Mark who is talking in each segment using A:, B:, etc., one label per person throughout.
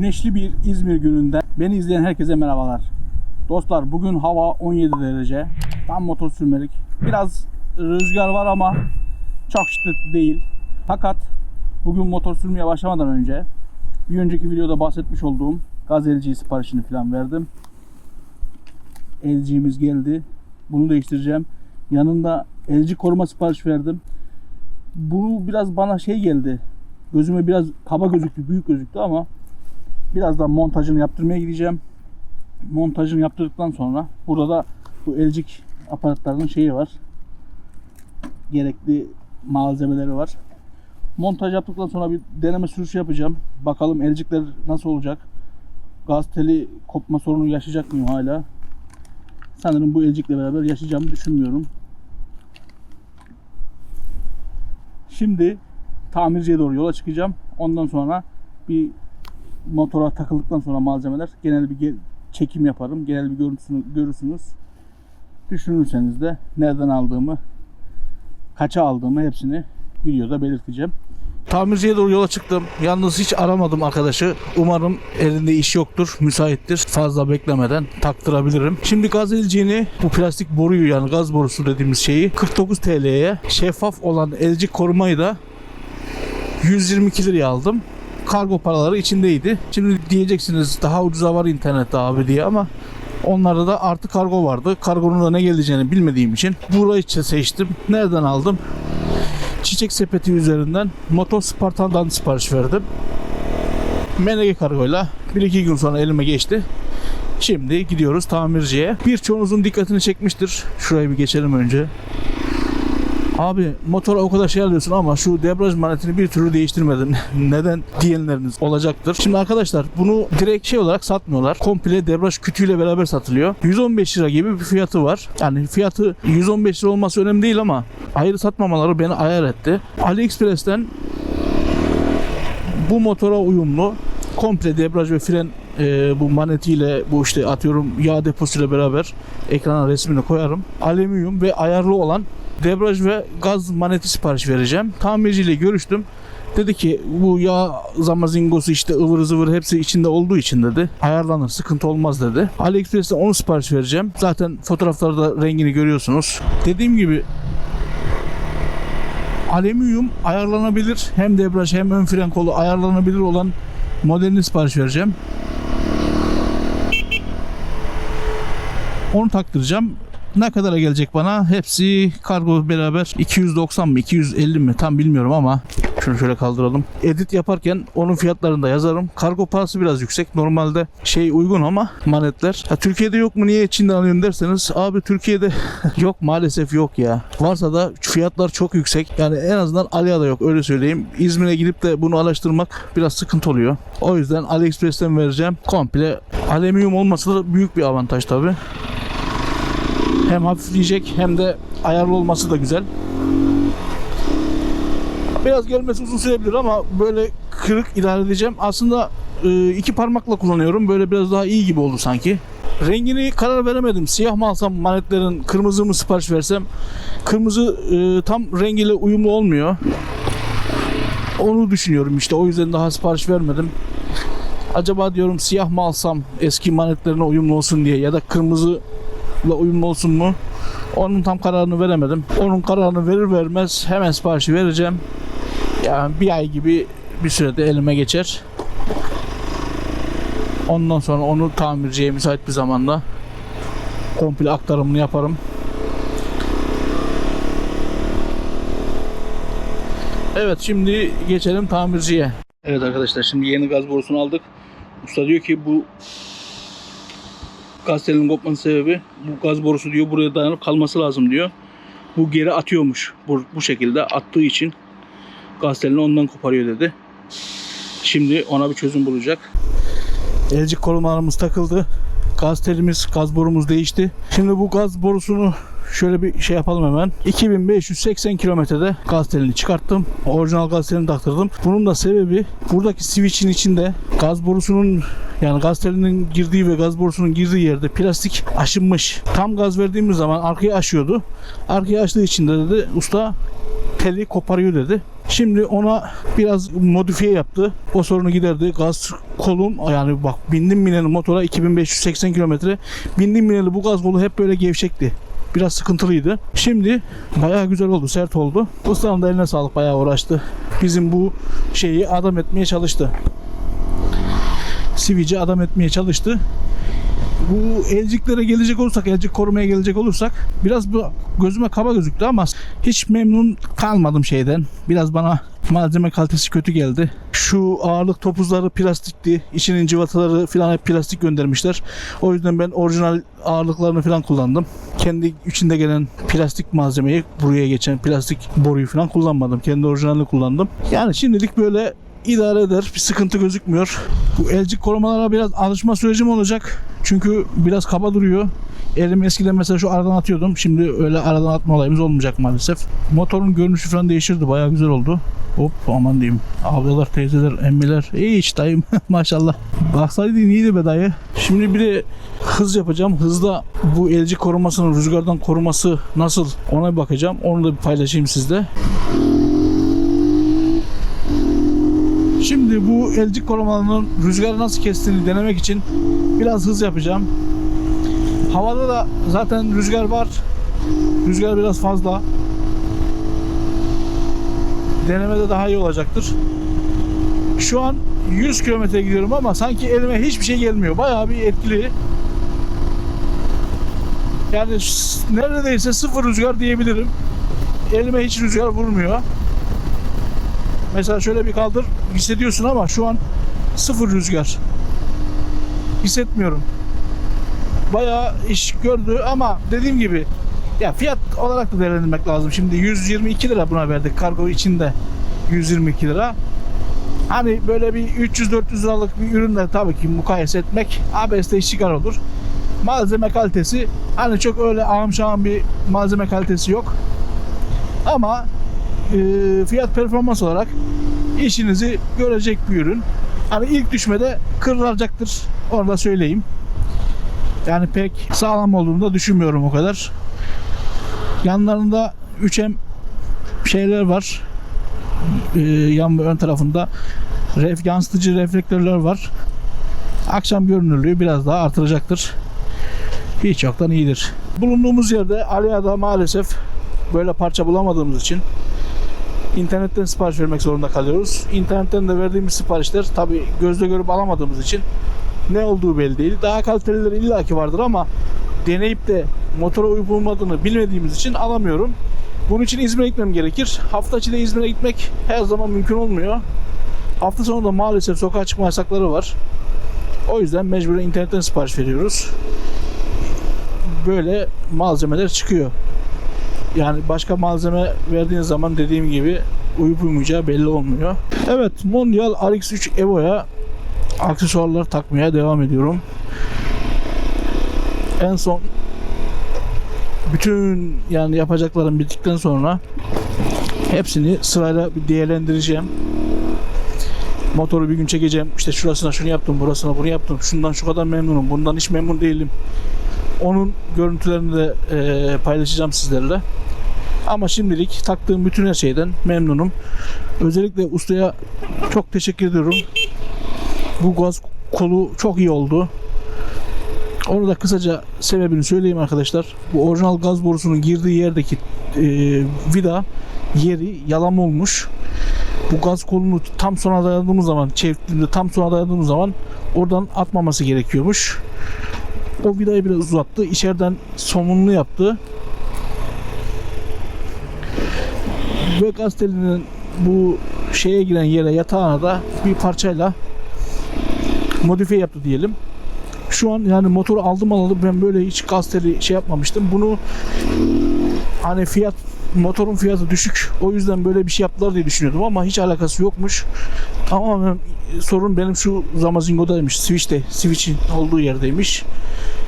A: Güneşli bir İzmir gününden beni izleyen herkese merhabalar. Dostlar bugün hava 17 derece. Tam motor sürmelik. Biraz rüzgar var ama çok şiddetli değil. Fakat bugün motor sürmeye başlamadan önce bir önceki videoda bahsetmiş olduğum gaz LG siparişini falan verdim. LG'miz geldi. Bunu değiştireceğim. Yanında LG koruma sipariş verdim. Bu biraz bana şey geldi. Gözüme biraz kaba gözüktü, büyük gözüktü ama birazdan montajını yaptırmaya gideceğim. Montajını yaptırdıktan sonra burada da bu LG aparatlarının şeyi var. Gerekli malzemeleri var. Montaj yaptıktan sonra bir deneme sürüşü yapacağım. Bakalım elcikler nasıl olacak? Gaz teli kopma sorunu yaşayacak mıyım hala? Sanırım bu elcikle beraber yaşayacağımı düşünmüyorum. Şimdi tamirciye doğru yola çıkacağım. Ondan sonra bir motora takıldıktan sonra malzemeler genel bir çekim yaparım. Genel bir görüntüsünü görürsünüz. Düşünürseniz de nereden aldığımı, kaça aldığımı hepsini videoda belirteceğim. Tamirciye doğru yola çıktım. Yalnız hiç aramadım arkadaşı. Umarım elinde iş yoktur, müsaittir. Fazla beklemeden taktırabilirim. Şimdi gaz elciğini, bu plastik boruyu yani gaz borusu dediğimiz şeyi 49 TL'ye şeffaf olan elcik korumayı da 122 liraya aldım. Kargo paraları içindeydi. Şimdi diyeceksiniz daha ucuza var internette abi diye ama onlarda da artı kargo vardı. Kargonun da ne geleceğini bilmediğim için burayı seçtim. Nereden aldım? Çiçek sepeti üzerinden Motor Spartan'dan sipariş verdim. MNG kargoyla 1-2 gün sonra elime geçti. Şimdi gidiyoruz tamirciye. Birçoğunuzun dikkatini çekmiştir. Şurayı bir geçelim önce. Abi motora o kadar şey alıyorsun ama şu debriyaj manetini bir türlü değiştirmedin. Neden diyenleriniz olacaktır. Şimdi arkadaşlar bunu direkt şey olarak satmıyorlar. Komple debriyaj kütüğüyle beraber satılıyor. 115 lira gibi bir fiyatı var. Yani fiyatı 115 lira olması önemli değil ama ayrı satmamaları beni ayar etti. AliExpress'ten bu motora uyumlu komple debriyaj ve fren e, bu manetiyle bu işte atıyorum yağ deposuyla beraber ekrana resmini koyarım. Alüminyum ve ayarlı olan debriyaj ve gaz maneti sipariş vereceğim. Tamirciyle görüştüm. Dedi ki bu yağ zamazingosu işte ıvır zıvır hepsi içinde olduğu için dedi. Ayarlanır sıkıntı olmaz dedi. AliExpress'ten onu sipariş vereceğim. Zaten fotoğraflarda rengini görüyorsunuz. Dediğim gibi alüminyum ayarlanabilir. Hem debriyaj hem ön fren kolu ayarlanabilir olan modelini sipariş vereceğim. Onu taktıracağım. Ne kadara gelecek bana? Hepsi kargo beraber 290 mı 250 mi tam bilmiyorum ama şunu şöyle kaldıralım. Edit yaparken onun fiyatlarını da yazarım. Kargo parası biraz yüksek. Normalde şey uygun ama manetler. Ha, Türkiye'de yok mu niye Çin'den alıyorsun derseniz abi Türkiye'de yok maalesef yok ya. Varsa da fiyatlar çok yüksek. Yani en azından Alia'da yok öyle söyleyeyim. İzmir'e gidip de bunu araştırmak biraz sıkıntı oluyor. O yüzden AliExpress'ten vereceğim. Komple alüminyum olması da büyük bir avantaj tabi. Hem hafifleyecek hem de ayarlı olması da güzel. Biraz gelmesi uzun sürebilir ama böyle kırık idare edeceğim. Aslında e, iki parmakla kullanıyorum. Böyle biraz daha iyi gibi oldu sanki. Rengini karar veremedim. Siyah mı alsam manetlerin kırmızı mı sipariş versem. Kırmızı e, tam rengiyle uyumlu olmuyor. Onu düşünüyorum işte. O yüzden daha sipariş vermedim. Acaba diyorum siyah mı alsam eski manetlerine uyumlu olsun diye ya da kırmızı uyumlu olsun mu? Onun tam kararını veremedim. Onun kararını verir vermez hemen siparişi vereceğim. Yani bir ay gibi bir sürede elime geçer. Ondan sonra onu tamirciye müsait bir zamanda komple aktarımını yaparım. Evet şimdi geçelim tamirciye. Evet arkadaşlar şimdi yeni gaz borusunu aldık. Usta diyor ki bu gaz telinin kopması sebebi bu gaz borusu diyor buraya dayanıp kalması lazım diyor. Bu geri atıyormuş. Bu, bu şekilde attığı için gaz ondan koparıyor dedi. Şimdi ona bir çözüm bulacak. Elcik korumalarımız takıldı. Gaz telimiz, gaz borumuz değişti. Şimdi bu gaz borusunu şöyle bir şey yapalım hemen. 2580 kilometrede gaz telini çıkarttım. Orijinal gaz telini taktırdım. Bunun da sebebi buradaki switch'in içinde gaz borusunun yani gaz telinin girdiği ve gaz borusunun girdiği yerde plastik aşınmış. Tam gaz verdiğimiz zaman arkaya aşıyordu. Arkaya aştığı için de dedi usta teli koparıyor dedi. Şimdi ona biraz modifiye yaptı. O sorunu giderdi. Gaz kolum yani bak bindim bineli motora 2580 kilometre. Bindim bineli bu gaz kolu hep böyle gevşekti. Biraz sıkıntılıydı. Şimdi bayağı güzel oldu, sert oldu. Ustanın da eline sağlık bayağı uğraştı. Bizim bu şeyi adam etmeye çalıştı. Sivici adam etmeye çalıştı. Bu elciklere gelecek olursak, elcik korumaya gelecek olursak biraz bu gözüme kaba gözüktü ama hiç memnun kalmadım şeyden. Biraz bana malzeme kalitesi kötü geldi. Şu ağırlık topuzları plastikti. İçinin cıvataları falan hep plastik göndermişler. O yüzden ben orijinal ağırlıklarını falan kullandım. Kendi içinde gelen plastik malzemeyi buraya geçen plastik boruyu falan kullanmadım. Kendi orijinalini kullandım. Yani şimdilik böyle idare eder. Bir sıkıntı gözükmüyor. Bu elcik korumalara biraz alışma sürecim olacak. Çünkü biraz kaba duruyor. Elim eskiden mesela şu aradan atıyordum. Şimdi öyle aradan atma olayımız olmayacak maalesef. Motorun görünüşü falan değiştirdi. Bayağı güzel oldu. Hop aman diyeyim. Ablalar, teyzeler, emmiler. İyi iş dayım. Maşallah. Baksaydın iyiydi be dayı. Şimdi bir de hız yapacağım. Hızda bu elcik korumasının rüzgardan koruması nasıl ona bir bakacağım. Onu da bir paylaşayım sizle. Şimdi bu elcik korumalarının rüzgarı nasıl kestiğini denemek için biraz hız yapacağım. Havada da zaten rüzgar var. Rüzgar biraz fazla. Denemede daha iyi olacaktır. Şu an 100 kilometre gidiyorum ama sanki elime hiçbir şey gelmiyor. Bayağı bir etkili. Yani neredeyse sıfır rüzgar diyebilirim. Elime hiç rüzgar vurmuyor. Mesela şöyle bir kaldır hissediyorsun ama şu an sıfır rüzgar. Hissetmiyorum. Bayağı iş gördü ama dediğim gibi ya fiyat olarak da değerlendirmek lazım. Şimdi 122 lira buna verdik kargo içinde 122 lira. Hani böyle bir 300-400 liralık bir ürünle tabii ki mukayese etmek abesle iş çıkar olur. Malzeme kalitesi hani çok öyle şahım bir malzeme kalitesi yok. Ama e, fiyat performans olarak işinizi görecek bir ürün. Hani ilk düşmede kırılacaktır. Onu da söyleyeyim. Yani pek sağlam olduğunu da düşünmüyorum o kadar. Yanlarında 3M şeyler var. Ee, yan ve ön tarafında ref, yansıtıcı reflektörler var. Akşam görünürlüğü biraz daha artıracaktır. Hiç yoktan iyidir. Bulunduğumuz yerde Alia'da maalesef böyle parça bulamadığımız için internetten sipariş vermek zorunda kalıyoruz. İnternetten de verdiğimiz siparişler tabi gözle görüp alamadığımız için ne olduğu belli değil. Daha kalitelileri illaki vardır ama deneyip de motora uyup uymadığını bilmediğimiz için alamıyorum. Bunun için İzmir'e gitmem gerekir. Hafta içi de İzmir'e gitmek her zaman mümkün olmuyor. Hafta sonu da maalesef sokağa çıkma yasakları var. O yüzden mecburen internetten sipariş veriyoruz. Böyle malzemeler çıkıyor. Yani başka malzeme verdiğin zaman dediğim gibi uyup uyumayacağı belli olmuyor. Evet Mondial RX3 Evo'ya aksesuarlar takmaya devam ediyorum. En son bütün yani yapacaklarım bittikten sonra hepsini sırayla bir değerlendireceğim. Motoru bir gün çekeceğim. İşte şurasına şunu yaptım, burasına bunu yaptım. Şundan şu kadar memnunum. Bundan hiç memnun değilim. Onun görüntülerini de eee, paylaşacağım sizlerle. Ama şimdilik taktığım bütün her şeyden memnunum. Özellikle ustaya çok teşekkür ediyorum. Bu gaz kolu çok iyi oldu. Onu da kısaca sebebini söyleyeyim arkadaşlar. Bu orijinal gaz borusunun girdiği yerdeki e, vida yeri yalam olmuş. Bu gaz kolunu tam sona dayadığımız zaman, çevirdiğimde tam sona dayadığımız zaman oradan atmaması gerekiyormuş. O vidayı biraz uzattı. İçeriden somunlu yaptı. Ve gaz telinin bu şeye giren yere yatağına da bir parçayla modifiye yaptı diyelim. Şu an yani motoru aldım alalı ben böyle hiç gaz teli şey yapmamıştım. Bunu hani fiyat motorun fiyatı düşük. O yüzden böyle bir şey yaptılar diye düşünüyordum ama hiç alakası yokmuş. Tamamen sorun benim şu Zamazingo'daymış. Switch'te. Switch'in olduğu yerdeymiş.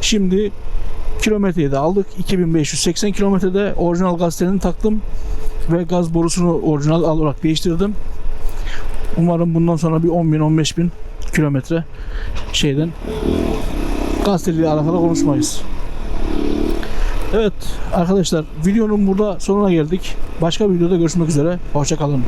A: Şimdi kilometreyi de aldık. 2580 kilometrede orijinal gaz telini taktım ve gaz borusunu orijinal olarak değiştirdim. Umarım bundan sonra bir 10 bin 15 bin kilometre şeyden gaz teliyle alakalı konuşmayız. Evet arkadaşlar videonun burada sonuna geldik. Başka bir videoda görüşmek üzere. Hoşçakalın.